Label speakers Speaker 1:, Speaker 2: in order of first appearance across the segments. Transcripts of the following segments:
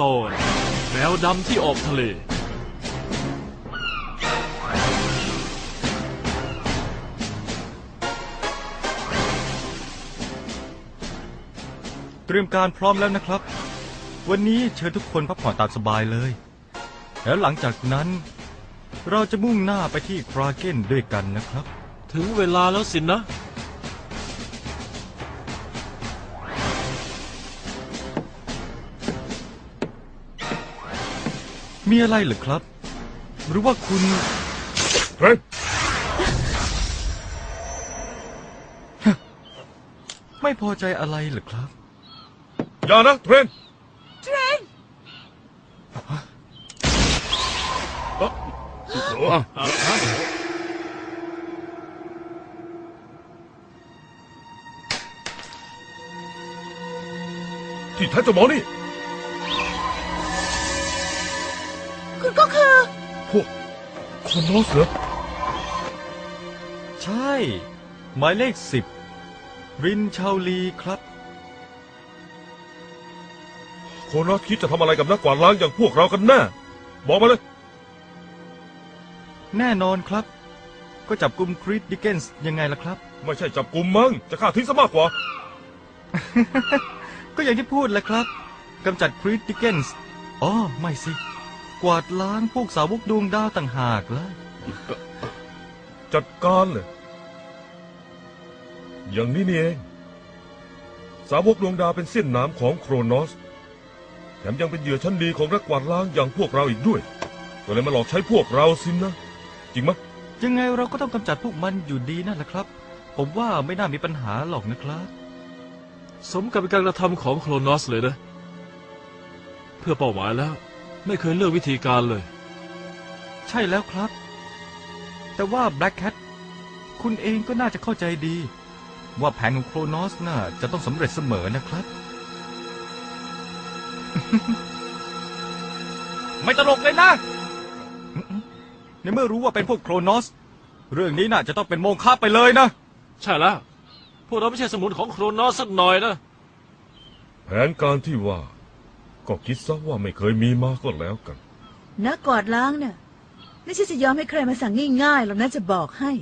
Speaker 1: ตอน แมวดำที่ออกทะเล
Speaker 2: เตรียมการพร้อมแล้วนะครับ วันนี้เชิญทุกคนพักผ่อนตามสบายเลย แล้วหลังจากนั้น เราจะมุ่งหน้าไปที่คราเก้นด้วยกันนะครับ
Speaker 1: ถึงเวลาแล้วสินนะ
Speaker 2: มีอะไรเหรือครับ หรือว่าคุณ
Speaker 3: เทรน
Speaker 2: ไม่พอใจอะไรเหรือครับ
Speaker 3: อย่านะเทรน
Speaker 4: เทรน
Speaker 3: เอ้อที่แท้เจ้าหมอนี่ พวกคอนอสเหรอ
Speaker 2: ใช่ หมายเลขสิบรินชาวลีครับ
Speaker 3: โคนอสคิดจะทำอะไรกับนักกวาดล้างอย่างพวกเรากันแน่บอกมาเลย
Speaker 2: แน่นอนครับ ก็จับกลุ่มคริสดิเกนส์ยังไงล่ะครับ
Speaker 3: ไม่ใช่จับกลุ่มมั้งจะฆ่าทิ้งซะมากกว่า
Speaker 2: ก็อย่างที่พูดแหละครับกำจัดคริสดิเกนส์อ๋อ ไม่สิ กวาดล้างพวกสาวกดวงดาวต่างหากล่ะ
Speaker 3: จัดการเลย อย่างนี้นี่เอง สาวกดวงดาวเป็นเส้นน้ำของโครนอส แถมยังเป็นเหยื่อชั้นดีของนักกวาดล้างอย่างพวกเราอีกด้วย ก็เลยมาหลอกใช้พวกเราสินนะ จริงไหมะ
Speaker 2: ยังไงเราก็ต้องกำจัดพวกมันอยู่ดีนั่นแหละครับ ผมว่าไม่น่ามีปัญหาหรอกนะครับ
Speaker 1: สมกับเป็นการกระทำของโครนอสเลยนะ เพื่อเป้าหมายแล้ว ไม่เคยเลือกวิธีการเลย
Speaker 2: ใช่แล้วครับ แต่ว่า Black Cat คุณเองก็น่าจะเข้าใจดี ว่าแผนของโครนอสน่ะจะต้องสำเร็จเสมอนะครับ ไม่ตลกเลยนะ ในเมื่อรู้ว่าเป็นพวกโครนอส เรื่องนี้น่ะจะต้องเป็นโมฆะไปเลยนะ
Speaker 1: ใช่แล้ว พวกเราไม่ใช่สมุนของโครนอสสักหน่อยนะ
Speaker 3: แผนการที่ว่า ก็คิดซะว่าไม่เคยมีมาก็แล้วกัน
Speaker 4: นักกวาดล้างเนี่ยไม่ใช่จะยอมให้ใครมาสั่งง่ายๆหรอกนะจะบอกให้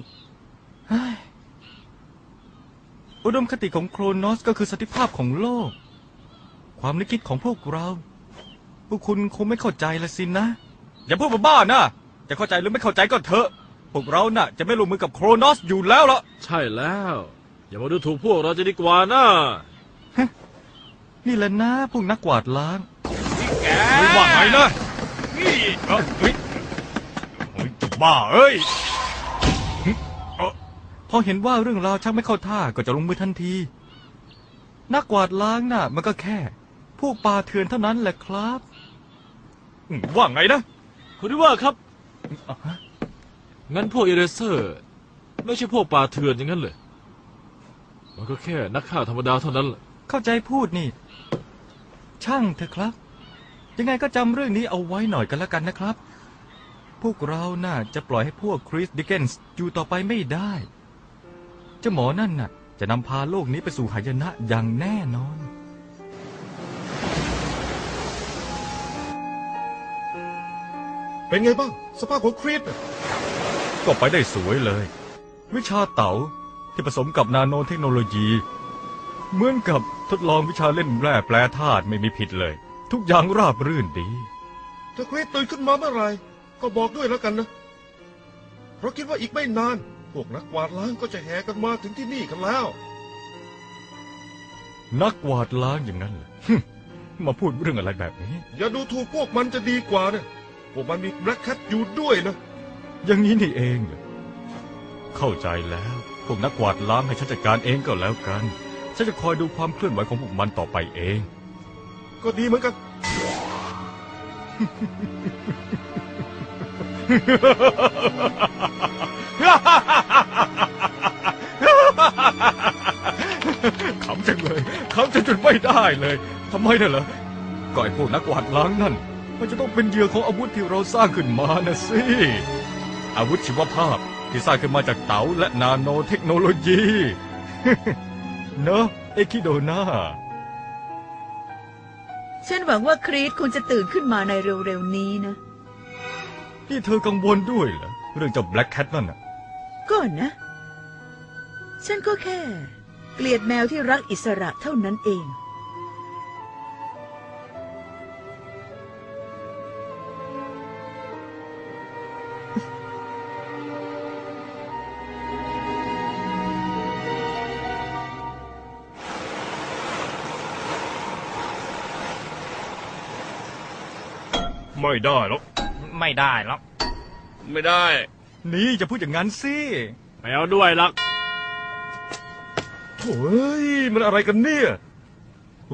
Speaker 2: อุดมคติของโครนอสก็คือสันติภาพของโลก ความนึกคิดของพวกเรา พวกคุณคงไม่เข้าใจละสินะ อย่าพูดบ้าๆนะจะเข้าใจหรือไม่เข้าใจก็เถอะ พวกเราน่ะ จะไม่ลงมือกับโครนอสอยู่แล้วล่ะ
Speaker 1: ใช่แล้ว อย่ามาดูถูกพวกเราจะดีกว่านะ
Speaker 2: นี่แหละนะพวกนักกวาดล้าง
Speaker 3: ไม่ว่าไงนะ
Speaker 2: เฮ้ยเฮ้ยบ้าเอ้ย พอเห็นว่าเรื่องราวชักไม่เข้าท่าก็จะลงมือทันที นักกวาดล้างน่ะ มันก็แค่ พวกป่าเถื่อนเท่านั้นแหละครับ ว่าไงนะ
Speaker 1: คุณว่าครับ งั้นพวกเอเรเซอร์ ไม่ใช่พวกป่าเถื่อนอย่างนั้นเลย มันก็แค่นักฆ่าธรรมดาเท่านั้นแหละ
Speaker 2: เข้าใจพูดนี่ ช่างเถอะครับ ยังไงก็จำเรื่องนี้เอาไว้หน่อยกันแล้วกันนะครับ พวกเราน่าจะปล่อยให้พวกคริสดิเกนส์อยู่ต่อไปไม่ได้ เจ้าหมอนั่นน่ะ จะนำพาโลกนี้ไปสู่หายนะอย่างแน่นอน
Speaker 3: เป็นไงบ้าง สภาพของครีสน่ะ
Speaker 2: ก็ไปได้สวยเลย วิชาเต๋าที่ผสมกับนาโนเทคโนโลยี เหมือนกับทดลองวิชาเล่นแร่แปรธาตุไม่มีผิดเลย ทุกอย่างราบรื่นดี
Speaker 3: ถ้าครีสตื่นขึ้นมาเมื่อไหรก็บอกด้วยแล้วกันนะ เพราะคิดว่าอีกไม่นาน พวกนักกวาดล้างก็จะแห่กันมาถึงที่นี่กันแล้ว
Speaker 2: นักกวาดล้างอย่างนั้นเหรอฮึ่มมาพูดเรื่องอะไรแบบนี้
Speaker 3: อย่าดูถูกพวกมันจะดีกว่านะพวกมันมีแบล็คแคทอยู่ด้วยนะ
Speaker 2: อย่างนี้นี่เองเหรอเข้าใจแล้ว พวกนักกวาดล้างให้ฉันจัดการเองก็แล้วกัน ฉันจะคอยดูความเคลื่อนไหวของพวกมันต่อไปเอง
Speaker 3: ก็ดีเหมือนกัน
Speaker 2: ขำจังเลยขำจนจุดไม่ได้เลยทำไมน่ะเหรอก็ไอ้พวกนักกวาดล้างนั่น มันจะต้องเป็นเหยื่อของอาวุธที่เราสร้างขึ้นมานะสิ อาวุธชีวภาพที่สร้างขึ้นมาจากเต๋าและนาโนเทคโนโลยี เนอะเอคิโดนา
Speaker 4: ฉันหวังว่าครีสคงจะตื่นขึ้นมาในเร็วๆนี้นะ
Speaker 2: นี่เธอกังวลด้วยเหรอ เรื่องเจ้าแบล็กแคทนั่นน่ะ
Speaker 4: ก่อนนะ ฉันก็แค่ เกลียดแมวที่รักอิสระเท่านั้นเอง
Speaker 3: ไม่ได้หรอก
Speaker 5: ไม่ได้หรอก
Speaker 1: ไม่ได้
Speaker 2: นี่จะพูดอย่างนั้นสิ
Speaker 1: ไม่เอาด้วยลัก
Speaker 3: โถ่เอ้ยมันอะไรกันเนี่ย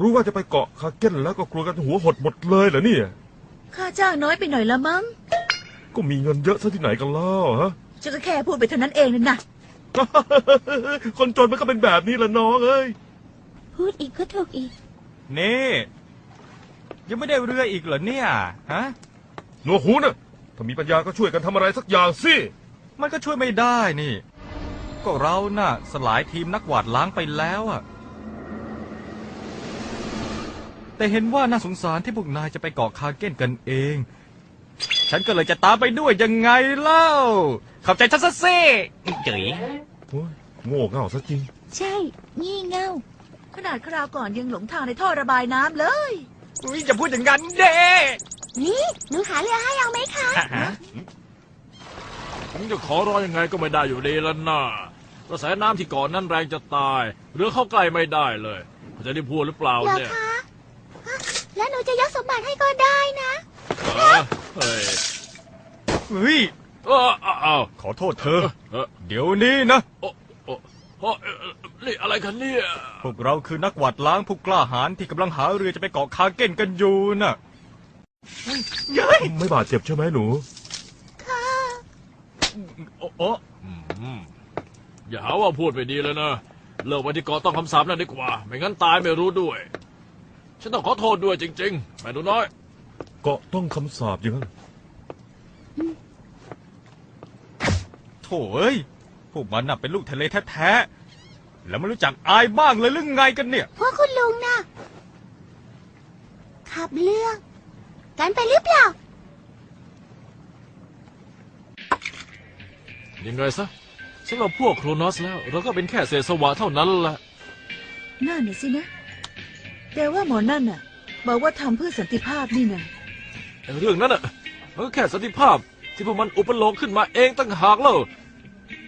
Speaker 3: รู้ว่าจะไปเกาะคาเก้นแล้วก็กลัวกันหัวหดหมดเลยเหรอเนี่ย
Speaker 4: ค่าจ้างน้อยไปหน่อยละมั้ง
Speaker 3: ก็มีเงินเยอะซะที่ไหนกันเล่าฮะ
Speaker 4: ฉันก็แค่พูดไปเท่านั้นเองนั่นนะ
Speaker 3: คนจนมันก็เป็นแบบนี้ละน้องเอ้ย
Speaker 6: พูดอีกก็ถูกอีก
Speaker 2: นี่ ยังไม่ได้เรืออีกเหรอเนี่ยฮะ
Speaker 3: หนวกหูนะถ้ามีปัญญาก็ช่วยกันทำอะไรสักอย่างสิ
Speaker 2: มันก็ช่วยไม่ได้นี่ ก็เราน่ะสลายทีมนักหวาดล้างไปแล้วอะแต่เห็นว่าน่าสงสารที่พวกนายจะไปเกาะคาเก้นกันเอง ฉันก็เลยจะตามไปด้วยยังไงเล่าเข้าใจฉันซะสิ
Speaker 5: เจ๋ย
Speaker 3: โอ้ยโง่เง่าซะจริง
Speaker 6: ใช่ งี่เง่า
Speaker 4: ขนาดคราวก่อนยังหลงทางในท่อระบายน้ำเลย
Speaker 2: อุ๊ยอย่าพูดอย่างนั้นเด้
Speaker 6: นี่หนูหาเรือให้เอาไหมคะ
Speaker 1: ผมจะขอร้องยังไงก็ไม่ได้อยู่ดีแล้วนะกระแสน้ำที่เก่อนนั้นแรงจะตายเรือเข้าใกล้ไม่ได้เลยเขาจะได้พูดหรือเปล่า
Speaker 6: เหรอ
Speaker 1: เนี่ย
Speaker 6: คะฮะแล้วหนูจะยกสมบัติให้ก็ได้นะ
Speaker 1: เออเฮ้ย
Speaker 2: เฮ้ย
Speaker 1: เออเอาเอา
Speaker 2: ขอโทษเธอ
Speaker 1: เออ
Speaker 2: เดี๋ยวนี้นะ
Speaker 1: โอ้โอ้โอ้เอ่อ นี่อะไรกันเนี่ย
Speaker 2: พวกเราคือนักหวาดล้างผู้กล้าหาญที่กำลังหาเรือจะไปเกาะคาเก้นกันอยู่น่ะเย้ย
Speaker 3: ไม่บาดเจ็บใช่ไหมหนู
Speaker 2: โอ้โอ้
Speaker 1: อืมอย่าหาว่าพูดไม่ดีเลยนะเลิกวันที่เกาะต้องคำสาปนั่นดีกว่า ไม่งั้นตายไม่รู้ด้วย ฉันต้องขอโทษด้วยจริงๆแม่หนูน้อย
Speaker 3: เกาะต้องคำสาบอย่างนั้น
Speaker 2: โถ่เอ้ยพวกมันน่ะเป็นลูกทะเลแท้ๆ แล้วไม่รู้จักอายบ้างเลยหรือไงกันเนี่ย
Speaker 6: พวกคุณลุงน่ะขับเรือกันไปหรือเปล่า
Speaker 1: ยังไงซะสำหรับพวกโครนอสแล้ว เราก็เป็นแค่เศษสวะเท่านั้นแหละ
Speaker 4: นั่นน่ะสินะ แต่ว่าหมอนั่นน่ะ บอกว่าทำเพื่อสันติภาพนี่นะ
Speaker 1: ไอ้เรื่องนั้นอะมันก็แค่สันติภาพที่พวกมันอุปโลกขึ้นมาเองตั้งหากแล้ว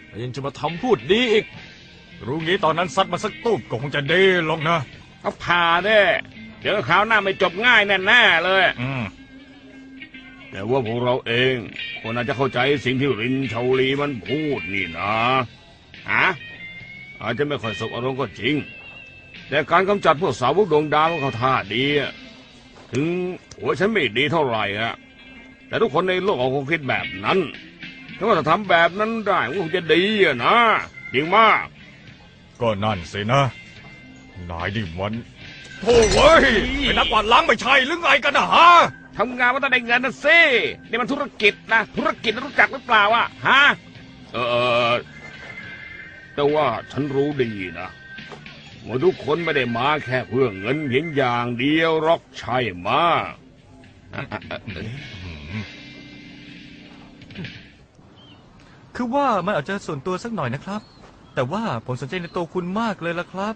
Speaker 1: แล้วยังจะมาทำพูดดีอีก
Speaker 2: รู้งี้ตอนนั้นซัดมาสักตูบก็คงจะดีหรอกนะ
Speaker 5: เขาพาเด้เจอคราวหน้าไม่จบง่ายแน่ๆเลย
Speaker 2: อืม
Speaker 5: แต่ว่าพวกเราเองควรน่าจะเข้าใจสิ่งที่รินชาวลีมันพูดนี่นะฮะอาจจะไม่ค่อยสบอารมณ์ก็จริง แต่การกำจัดพวกสาวกดวงดาวเขาท่าดีอะถึงหัวฉันไม่ดีเท่าไหร่อะแต่ทุกคนในโลกคงคิดแบบนั้น ถ้าว่าจะทำแบบนั้นได้ก็คงจะดีอะนะจริงมาก
Speaker 2: ก็นั่นสินะ นายดิมันโถ่เว้ยเป็นนักหวาดล้างไม่ใช่หรือไงกันนะฮะ
Speaker 5: ทำงานมันต้องได้เงินนะสินี่มันธุรกิจนะธุรกิจนะรู้จักหรือเปล่าอะฮะเออแต่ว่าฉันรู้ดีนะว่าทุกคนไม่ได้มาแค่เพื่อเงินเพียงอย่างเดียวหรอกใช่ไหมะ
Speaker 2: คือว่ามันอาจจะส่วนตัวสักหน่อยนะครับ แต่ว่าผมสนใจในตัวคุณมากเลยล่ะครับ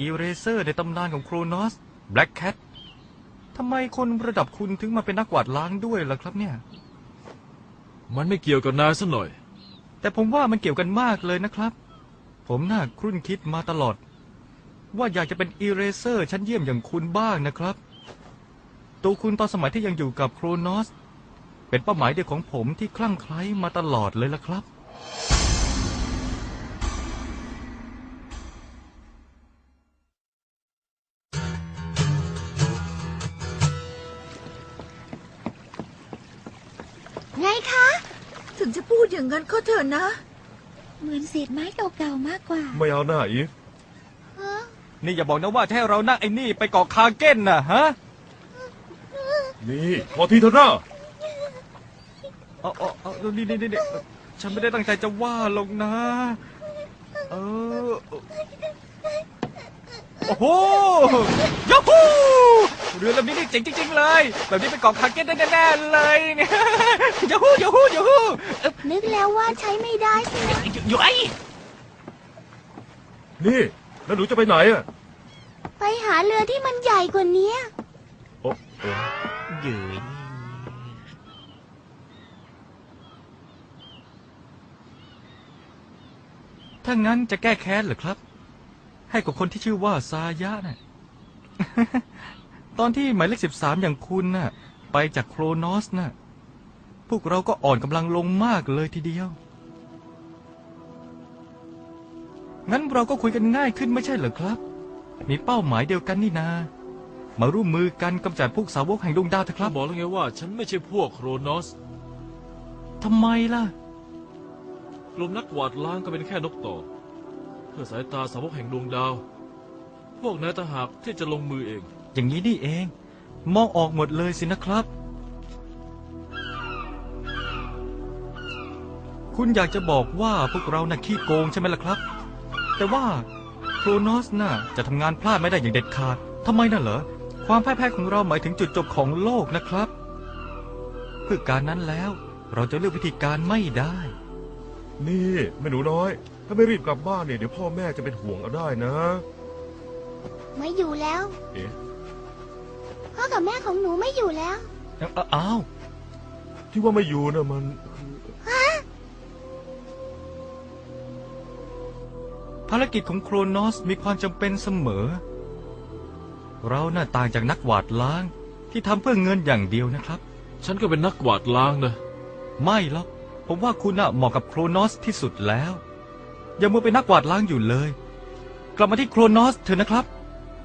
Speaker 2: อีเรเซอร์ในตำนานของโครนอสแบล็กแคททำไมคนระดับคุณถึงมาเป็นนักกวาดล้างด้วยล่ะครับเนี่ย
Speaker 1: มันไม่เกี่ยวกับนายซะหน่อย
Speaker 2: แต่ผมว่ามันเกี่ยวกันมากเลยนะครับ ผมน่าครุ่นคิดมาตลอด ว่าอยากจะเป็นอีเรเซอร์ชั้นเยี่ยมอย่างคุณบ้างนะครับ ตัวคุณตอนสมัยที่ยังอยู่กับโครนอส เป็นเป้าหมายเดียวของผมที่คลั่งไคล้มาตลอดเลยล่ะครับ
Speaker 4: ถึงจะพูดอย่างนั้นก็เถอะนะ
Speaker 6: เหมือนเศษไม้เก่าๆมากกว่า
Speaker 3: ไม่เอาหน้าอีฟ
Speaker 6: ฮะ
Speaker 2: นี่อย่าบอกนะว่าจะให้เรานั่งไอ้นี่ไปเกาะคาเก้นน่ะฮะ
Speaker 3: นี่พอทีเถอะนะ
Speaker 2: เอาเอาเอานี่นี่นี่นี่ฉันไม่ได้ตั้งใจจะว่าลงนะ เออ โอ้โหยูฮูเรือลำนี้นี่เจ๋งจริงๆเลย แบบนี้เป็นเกาะคาเก็ตได้แน่ๆเลยเนี่ยยูฮูยูฮูยูฮูเอ้ย
Speaker 6: นึกแล้วว่าใช้ไม่ได้สินะ
Speaker 2: อยู่ไอ้
Speaker 3: นี่ แล้วหนูจะไปไหนอะ
Speaker 6: ไปหาเรือที่มันใหญ่กว่านี้
Speaker 3: โอ้โอ้
Speaker 2: ยืนถ้างั้นจะแก้แค้นเหรอครับ ให้กับคนที่ชื่อว่าซายะน่ะ ตอนที่หมายเลขสิบสามอย่างคุณน่ะ ไปจากโครนอสน่ะ พวกเราก็อ่อนกำลังลงมากเลยทีเดียว งั้นเราก็คุยกันง่ายขึ้นไม่ใช่เหรอครับ มีเป้าหมายเดียวกันนี่นา มาร่วมมือกันกำจัดพวกสาวกแห่งดวงดาวเถอะค
Speaker 1: ครั
Speaker 2: รั
Speaker 1: บบบอกแล้วไงว่า ฉันไม่ใช่พวกโครนอส
Speaker 2: ทำไมล่ะ
Speaker 1: กลุ่มนักกวาดล้างก็เป็นแค่นกต่อเพื่อสายตาสาวกแห่งดวงดาว พวกนายทหารที่จะลงมือเอง
Speaker 2: อย่างนี้นี่เอง มองออกหมดเลยสินะครับ คุณอยากจะบอกว่าพวกเราน่ะขี้โกงใช่ไหมล่ะครับ แต่ว่าโครนอสน่ะจะทำงานพลาดไม่ได้อย่างเด็ดขาดทำไมน่ะเหรอ ความพ่ายแพ้ของเราหมายถึงจุดจบของโลกนะครับ เพื่อการนั้นแล้วเราจะเลือกวิธีการไม่ได้
Speaker 3: นี่แม่หนูน้อย ถ้าไม่รีบกลับบ้านเนี่ยเดี๋ยวพ่อแม่จะเป็นห่วงเอาได้นะ
Speaker 6: ไม่อยู่แล้ว
Speaker 3: เอ๊ะ
Speaker 6: พ่อกับแม่ของหนูไม่อยู่แล้ว
Speaker 2: อ้าวอ้าว
Speaker 3: ที่ว่าไม่อยู่นะมัน
Speaker 2: ภารกิจของโครนอสมีความจำเป็นเสมอ เราน่าต่างจากนักหวาดล้างที่ทำเพื่อเงินอย่างเดียวนะครับ
Speaker 1: ฉันก็เป็นนักกวาดล้างนะ
Speaker 2: ไม่หรอก ผมว่าคุณน่ะเหมาะกับโครนอสที่สุดแล้วอย่ามัวเป็นนักกวาดล้างอยู่เลย กลับมาที่โครนอสเถอะนะครับ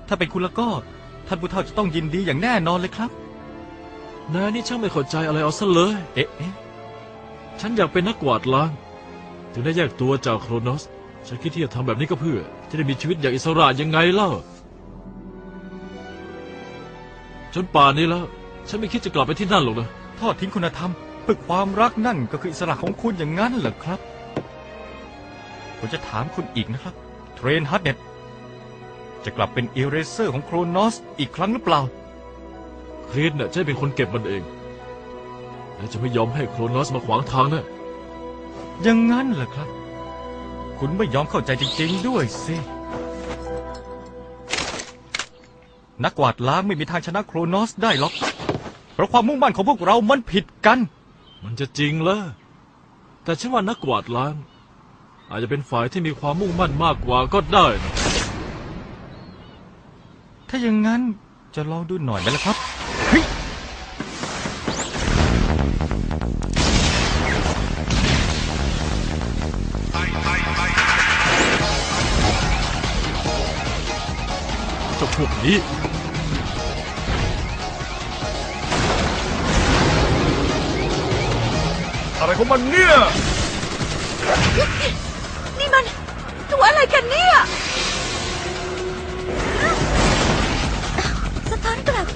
Speaker 2: ถ้าเป็นคุณแล้วก็ท่านผู้เฒ่าจะต้องยินดีอย่างแน่นอนเลยครับ
Speaker 1: นายนี่ช่างไม่เข้าใจอะไรเอาซะเลย
Speaker 2: เอ๊ะเอ๊ะ
Speaker 1: ฉันอยากเป็นนักกวาดล้าง ถึงได้แยกตัวจากโครนอส ฉันคิดที่จะทำแบบนี้ก็เพื่อ จะได้มีชีวิตอย่างอิสระยังไงเล่า จนป่านนี้แล้ว ฉันไม่คิดจะกลับไปที่นั่นหรอกนะ
Speaker 2: ทอดทิ้งคุณธรรม เพื่อความรักนั่นก็คืออิสระของคุณอย่างนั้นเหรอครับ ผมจะถามคุณอีกนะครับ เทรนฮัตเน็ตจะกลับเป็นเอเรเซอร์ของโครนอสอีกครั้งหรือเปล่า
Speaker 1: ครีสเนี่ยจะให้เป็นคนเก็บมันเอง และจะไม่ยอมให้โครนอสมาขวางทางนะ
Speaker 2: อยังงั้นเหรอครับ คุณไม่ยอมเข้าใจจริงๆด้วยสิ นักกวาดล้างไม่มีทางชนะโครนอสได้หรอก เพราะความมุ่งมั่นของพวกเรามันผิดกัน
Speaker 1: มันจะจริงเหรอแต่ฉันว่านักกวาดล้าง อาจจะเป็นฝ่ายที่มีความมุ่งมั่นมากกว่าก็ได้นะ
Speaker 2: ถ้าอย่างนั้นจะลองดูหน่อยไหมล่ะครับเฮ้ย
Speaker 1: เจ้าพวกนี้
Speaker 3: อะไรของมันเนี่ย
Speaker 4: นี่มันตัวอะไรกันเนี่ยสะท้อนกลับ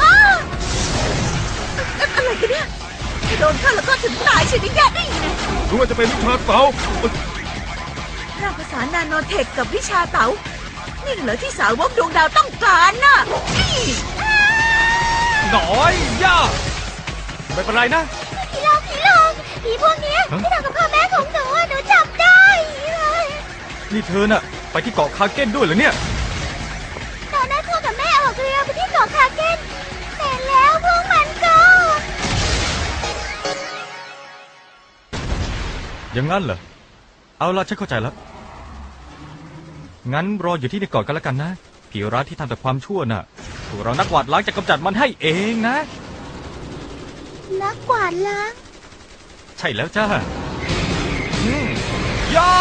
Speaker 4: อ้าอะไรกันเนี่ยถ้าโดนเข้าแล้วก็ถึงตายสินิยะนี่ไง
Speaker 3: หรือว่าจะเป็นวิชาเต๋าเอ้ย
Speaker 4: ร่างภาษานาโนเทคกับวิชาเต๋านี่เหรอที่สาวกดวงดาวต้องการน่ะนี่
Speaker 2: หน่อย ย่า ไม่เป็นไรนะ
Speaker 6: ผีพวกเนี้ย
Speaker 2: ฮะ
Speaker 6: ที่ทำกับพ่อแม่ของหนูอะหนูจับได้เลย
Speaker 2: นี่เธอน่ะ ไปที่เกาะคาเก้นด้วยเหรอเนี่ย
Speaker 6: ตอนนั้นพ่อกับแม่ออกเรือไปที่เกาะคาเกนแต่แล้วพวกมันก็
Speaker 2: อย่างนั้นเหรอ เอาละฉันเข้าใจแล้ว งั้นรออยู่ที่นี่ก่อนกันแล้วกันนะ ผีร้ายที่ทำแต่ความชั่วน่ะพวกเรานักกวาดล้างจะกำจัดมันให้เองนะ
Speaker 6: นักกวาดล้าง
Speaker 2: ใช่แล้วจ้าอืมย่า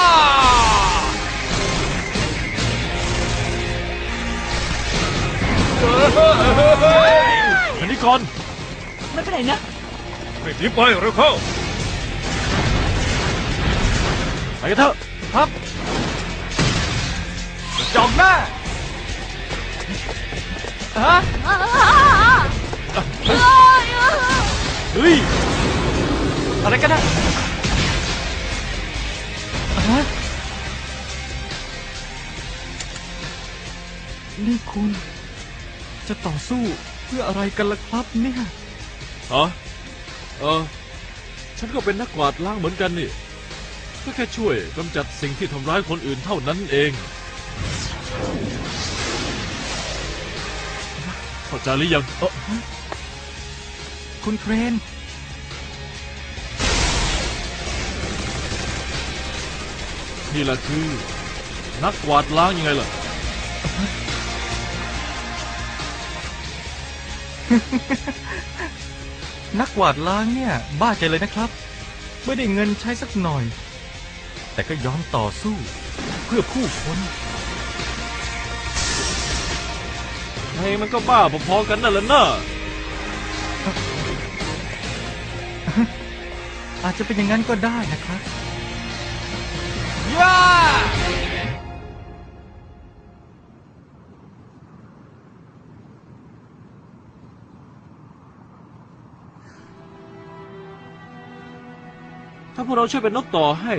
Speaker 1: อันนี้ก่อน
Speaker 4: ไม่เป็นไรนะ
Speaker 3: รีบหนีไปเร็วเข้า
Speaker 2: ไปกันเถอะครับจอกหน้าฮะเฮ้ย อะไรกันนะฮะนี่คุณ จะต่อสู้เพื่ออะไรกันล่ะครับเนี่ย
Speaker 1: ฮะเออ ฉันก็เป็นนักกวาดล้างเหมือนกันนี่ก็แค่ช่วยกำจัดสิ่งที่ทำร้ายคนอื่นเท่านั้นเอง เข้าใจหรือยังเออ
Speaker 2: คุณเครน
Speaker 1: นี่แหละคือ นักกวาดล้างยังไงล่ะ
Speaker 2: นักกวาดล้างเนี่ย บ้าใจเลยนะครับ ไม่ได้เงินใช้สักหน่อย แต่ก็ยอมต่อสู้ เพื่อผู้คน
Speaker 1: ไอ้มันก็บ้าพอๆกันนั่นแหละน่ะ
Speaker 2: อาจจะเป็นอย่างนั้นก็ได้นะครับ
Speaker 1: ย่าถ้าพวกเราช่วยเป็นนกต่อให้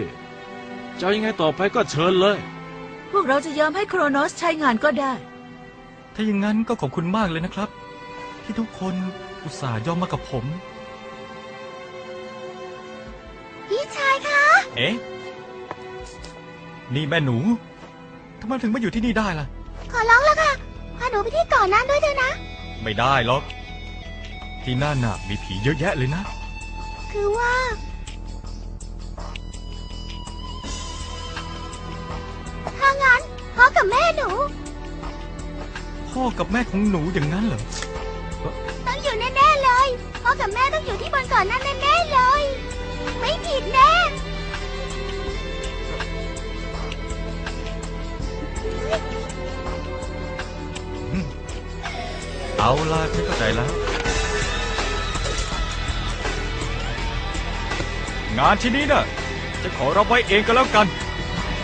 Speaker 1: จะเอายังไงต่อไปก็เชิญเลย
Speaker 4: พวกเราจะยอมให้โครโนสใช้งานก็ได้
Speaker 2: ถ้าอย่างนั้นก็ขอบคุณมากเลยนะครับ ที่ทุกคนอุตส่าห์ยอมมากับผม
Speaker 6: พี่ชายคะ
Speaker 2: เอ๊ะ นี่แม่หนูทำไมถึงมาอยู่ที่นี่ได้ล่ะ
Speaker 6: ขอร้องแล้วค่ะพาหนูไปที่เก่อนนั้นด้วยเถอะนะ
Speaker 2: ไม่ได้หรอก ที่นั่นน่ะมีผีเยอะแยะเลยนะ
Speaker 6: คือว่า ถ้างั้นพ่อกับแม่หนู
Speaker 2: พ่อกับแม่ของหนูอย่างนั้นเหรอ
Speaker 6: ต้องอยู่แน่ๆเลยพ่อกับแม่ต้องอยู่ที่บนเก่อนนั้นแน่ๆเลย ไม่ผิดแน่
Speaker 2: เอาล่ะฉันเข้าใจแล้ว งานที่นนี้น่ะ จะขอรับไว้เองก็แล้วกัน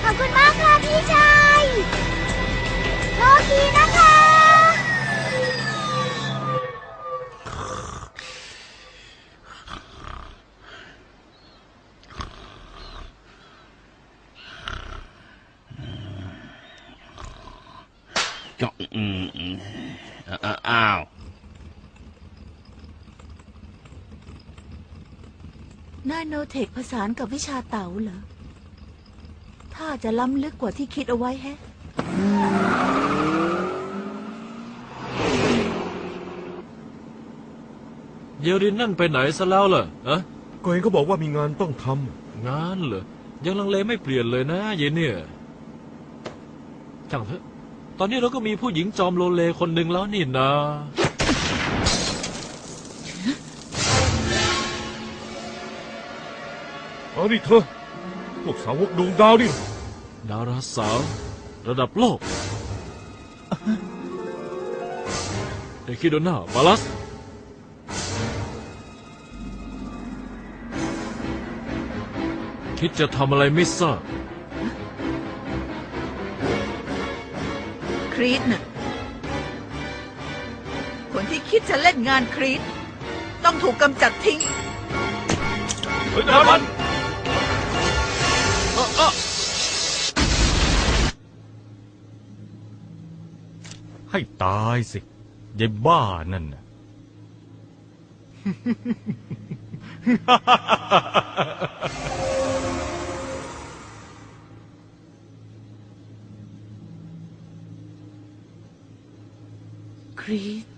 Speaker 6: ขอบคุณมากค่ะพี่ชายโชคดีนะคะ
Speaker 5: จะอืมอืมอ่าอ้าว
Speaker 4: นาโนเทคผสานกับวิชาเต๋าเหรอ ถ้าจะล้ำลึกกว่าที่คิดเอาไว้แฮะ
Speaker 1: เยรินนั่นไปไหนซะแล้วล่ะอะ
Speaker 3: ก็เห็นเขาบอกว่ามีงานต้องทำ
Speaker 1: งานเหรอ ยังลังเลไม่เปลี่ยนเลยนะเย็นเนี่ยช่างเถอะ ตอนนี้เราก็มีผู้หญิงจอมโลเลคนหนึ่งแล้วนี่นะ
Speaker 3: เอาดิเธอ พวกสาวกดวงดาวนี่
Speaker 1: ดาราสาว ระดับโลกเอคิโดนาบาลัส คิดจะทำอะไรไม่ทราบ
Speaker 4: ครีตน่ะคนที่คิดจะเล่นงานครีตต้องถูกกำจัดทิ้ง
Speaker 3: เฮ้ยนามัน
Speaker 2: ให้ตายสิยายบ้านั่นน่ะ
Speaker 4: ครี ต